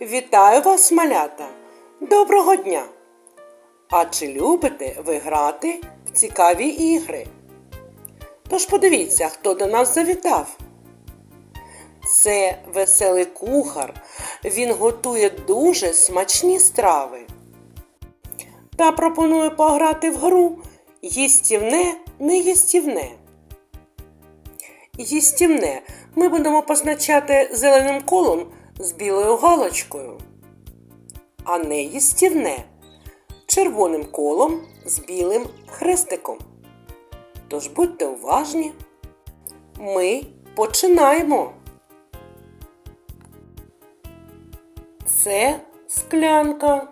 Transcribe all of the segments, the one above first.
Вітаю вас, малята! Доброго дня! А чи любите ви грати в цікаві ігри? Тож подивіться, хто до нас завітав. Це веселий кухар. Він готує дуже смачні страви. Та пропонує пограти в гру їстівне, неїстівне. Їстівне ми будемо позначати зеленим колом з білою галочкою, а не їстівне червоним колом з білим хрестиком. Тож будьте уважні. Ми починаємо. Це склянка.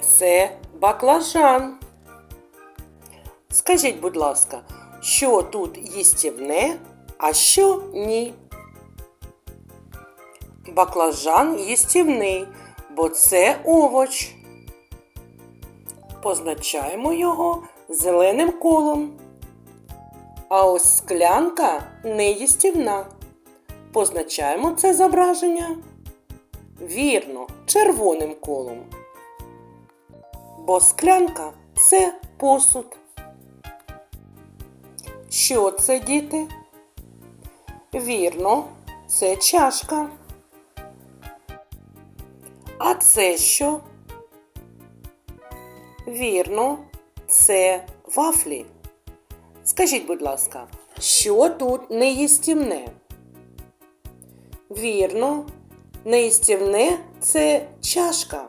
Це баклажан. Скажіть, будь ласка, що тут їстівне, а що ні? Баклажан їстівний, бо це овоч. Позначаємо його зеленим колом. А ось склянка неїстівна. Позначаємо це зображення. Вірно, червоним колом. Бо склянка це посуд. Що це, діти? Вірно, це чашка. Це що? Вірно, це вафлі. Скажіть, будь ласка, що тут неїстівне? Вірно, неїстівне це чашка,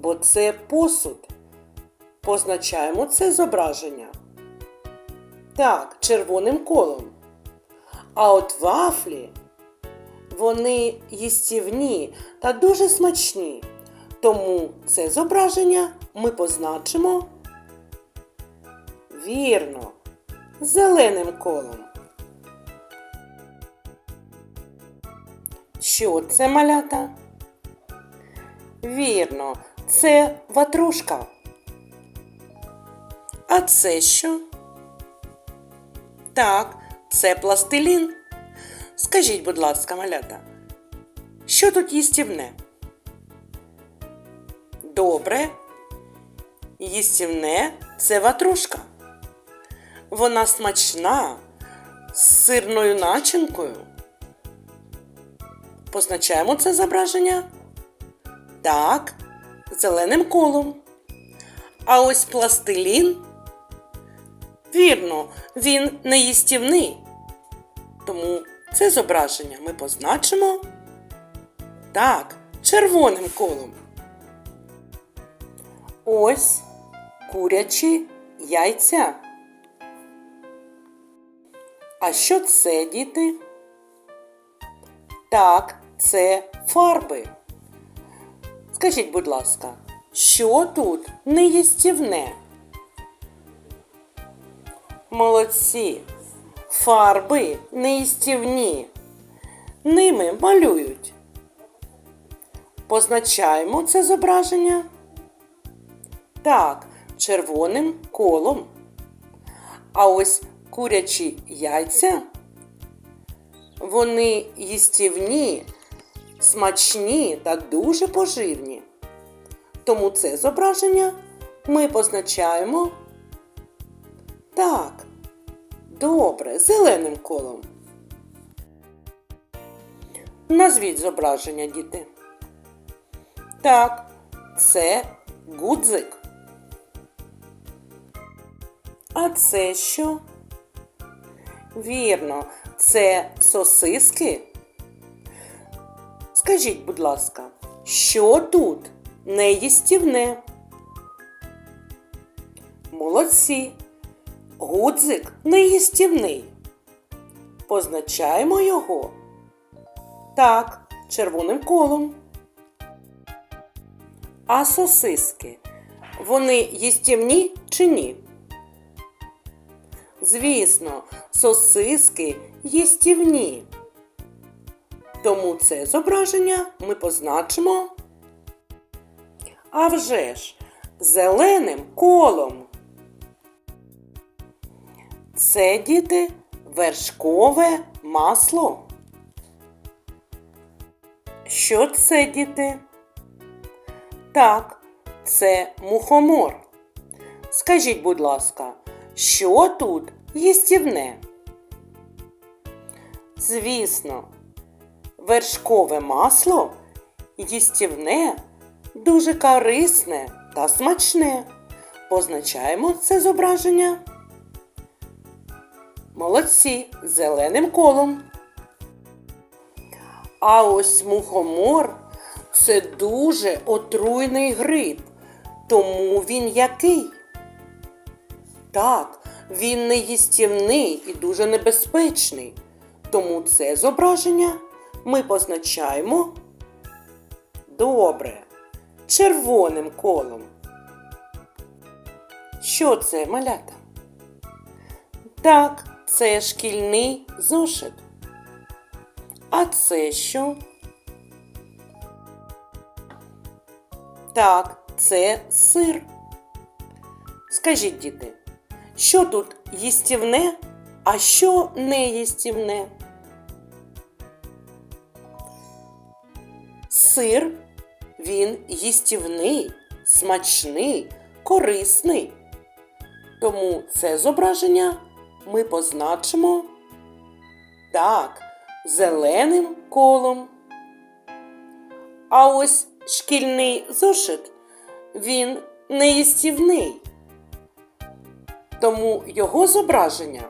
бо це посуд. Позначаємо це зображення. Так, червоним колом. А от вафлі, вони їстівні та дуже смачні. Тому це зображення ми позначимо вірно, зеленим колом. Що це малята? Вірно, це ватрушка. А це що? Так, це пластилін. Скажіть, будь ласка, малята, що тут їстівне? Добре. Їстівне це ватрушка. Вона смачна з сирною начинкою. Позначаємо це зображення. Так, зеленим колом. А ось пластилін. Вірно, він не їстівний. Тому це зображення ми позначимо. Так, червоним колом. Ось курячі яйця. А що це, діти? Так, це фарби. Скажіть, будь ласка, що тут неїстівне? Молодці. Фарби неїстівні. Ними малюють. Позначаємо це зображення. Так, червоним колом. А ось курячі яйця. Вони їстівні, смачні та дуже поживні. Тому це зображення ми позначаємо так. Добре, зеленим колом. Назвіть зображення, діти. Так, це гудзик. А це що? Вірно, це сосиски. Скажіть, будь ласка, що тут неїстівне? Молодці. Гудзик неїстівний. Позначаємо його. Так, червоним колом. А сосиски. Вони їстівні чи ні? Звісно, сосиски їстівні. Тому це зображення ми позначимо. А вже ж, зеленим колом. Це діти вершкове масло. Що це, діти? Так, це мухомор. Скажіть, будь ласка, що тут їстівне? Звісно, вершкове масло їстівне, дуже корисне та смачне. Позначаємо це зображення. Молодці зеленим колом. А ось мухомор це дуже отруйний гриб. Тому він який? Так, він не їстівний і дуже небезпечний. Тому це зображення ми позначаємо добре, червоним колом. Що це, малята? Так, це шкільний зошит. А це що? Так, це сир. Скажіть, діти, що тут їстівне, а що не їстівне? Сир він їстівний, смачний, корисний. Тому це зображення ми позначимо так, зеленим колом. А ось шкільний зошит він не їстівний. Тому його зображення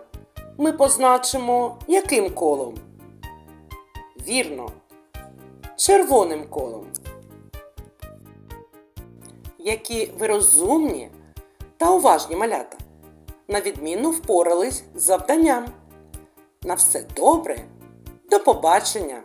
ми позначимо яким колом? Вірно, червоним колом. Які ви розумні та уважні малята, на відмінно впорались з завданням. На все добре, до побачення!